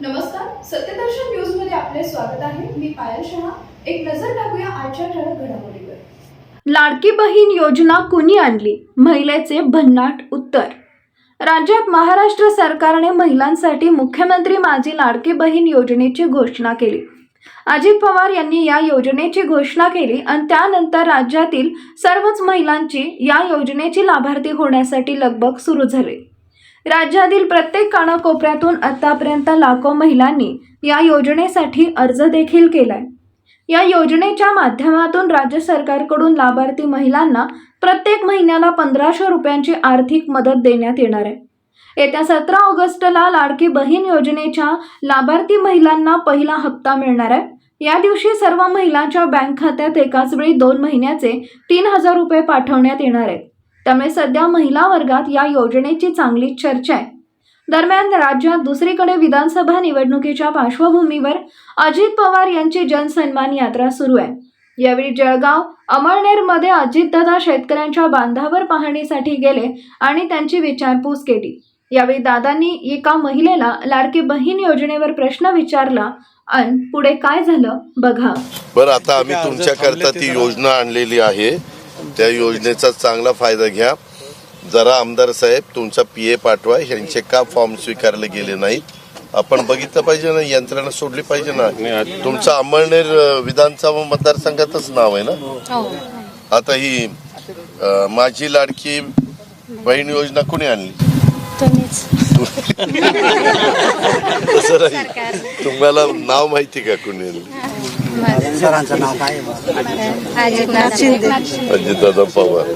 नमस्कार सत्यदर्शन न्यूजमध्ये आपले स्वागत आहे. मी पायल शहा. एक नजर टाकूया आजच्या ठळक घडामोडीवर. लाडकी बहीण योजना कुणी आणली? महिलेचे भन्नाट उत्तर. राज्यात महाराष्ट्र सरकारने महिलांसाठी मुख्यमंत्री माझी लाडकी बहीण योजनेची घोषणा केली. अजित पवार यांनी या योजनेची घोषणा केली आणि त्यानंतर राज्यातील सर्वच महिलांची या योजनेची लाभार्थी होण्यासाठी लगबग सुरू झाली. राज्यातील प्रत्येक कानाकोपऱ्यातून आतापर्यंत लाखो महिलांनी या योजनेसाठी अर्ज देखील केलाय. या योजनेच्या माध्यमातून राज्य सरकारकडून लाभार्थी महिलांना प्रत्येक महिन्याला पंधराशे रुपयांची आर्थिक मदत देण्यात येणार आहे. येत्या सतरा ऑगस्टला लाडकी बहीण योजनेच्या लाभार्थी महिलांना पहिला हप्ता मिळणार आहे. या दिवशी सर्व महिलांच्या बँक खात्यात एकाच वेळी दोन महिन्याचे तीन हजार रुपये पाठवण्यात येणार आहेत. त्यामुळे सध्या महिला वर्गात या योजनेची चांगली चर्चा आहे. दरम्यान राज्यात दुसरीकडे विधानसभा निवडणुकीच्या पार्श्वभूमीवर अजित पवार यांची जनसन्मान यात्रा सुरू आहे. यावेळी जळगाव अमळनेरमध्ये अजितदादा शेतकऱ्यांच्या बांधावर पाहणीसाठी गेले आणि त्यांची विचारपूस केली. यावेळी दादांनी एका महिलेला लाडकी बहीण योजनेवर प्रश्न विचारला आणि पुढे काय झालं? बघा. बरं आता आम्ही तुमच्याकरता ती योजना आणलेली आहे. त्या योजनेचा चांगला फायदा घ्या. जरा आमदार साहेब तुमचा पी ए पाठवा. ह्यांचे का फॉर्म स्वीकारले गेले नाहीत? आपण बघितलं पाहिजे ना यंत्रणा सोडली पाहिजे ना. तुमचं अंमळनेर विधानसभा मतदारसंघातच नाव आहे ना? आता ही माझी लाडकी बहीण योजना कुणी आणली? तुम्हाला नाव माहिती का कुणी आणली? सरांचं नाव काय अजितनाथ शिंदे अजितदादा पवार.